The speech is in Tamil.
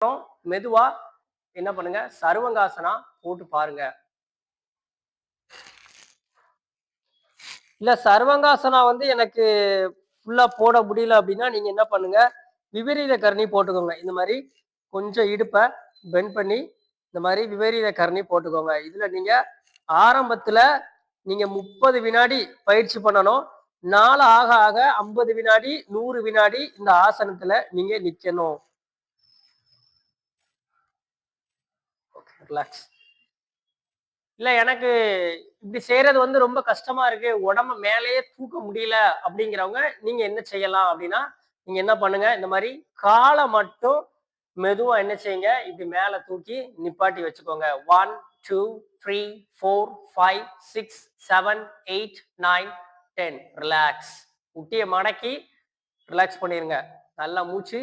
அப்புறம் மெதுவா என்ன பண்ணுங்க? சர்வங்காசனா போட்டு பாருங்க. இல்ல சர்வங்காசனா வந்து எனக்கு ஃபுல்லா போட முடியல அப்படின்னா நீங்க என்ன பண்ணுங்க? விபரீத கரணி போட்டுக்கோங்க. இந்த மாதிரி கொஞ்சம் இடுப்பை பெண்ட் பண்ணி இந்த மாதிரி விபரீத கரணி போட்டுக்கோங்க. இதுல நீங்க ஆரம்பத்துல நீங்க முப்பது வினாடி பயிற்சி பண்ணணும். நாள் ஆக ஆக ஐம்பது வினாடி நூறு வினாடி இந்த ஆசனத்துல நீங்க நிக்கணும். ரிலாக்ஸ் இல்லை எனக்கு இப்படி செய்யறது வந்து ரொம்ப கஷ்டமா இருக்கு. உடம்ப மேலேயே தூக்க முடியல அப்படிங்கிறவங்க நீங்கள் என்ன செய்யலாம் அப்படின்னா நீங்கள் என்ன பண்ணுங்க இந்த மாதிரி காலை மட்டும் மெதுவாக என்ன செய்யுங்க இப்படி மேலே தூக்கி நிப்பாட்டி வச்சுக்கோங்க. One two three four five six seven eight nine ten relax முட்டியை மடக்கி ரிலாக்ஸ் பண்ணிடுங்க நல்லா மூச்சு.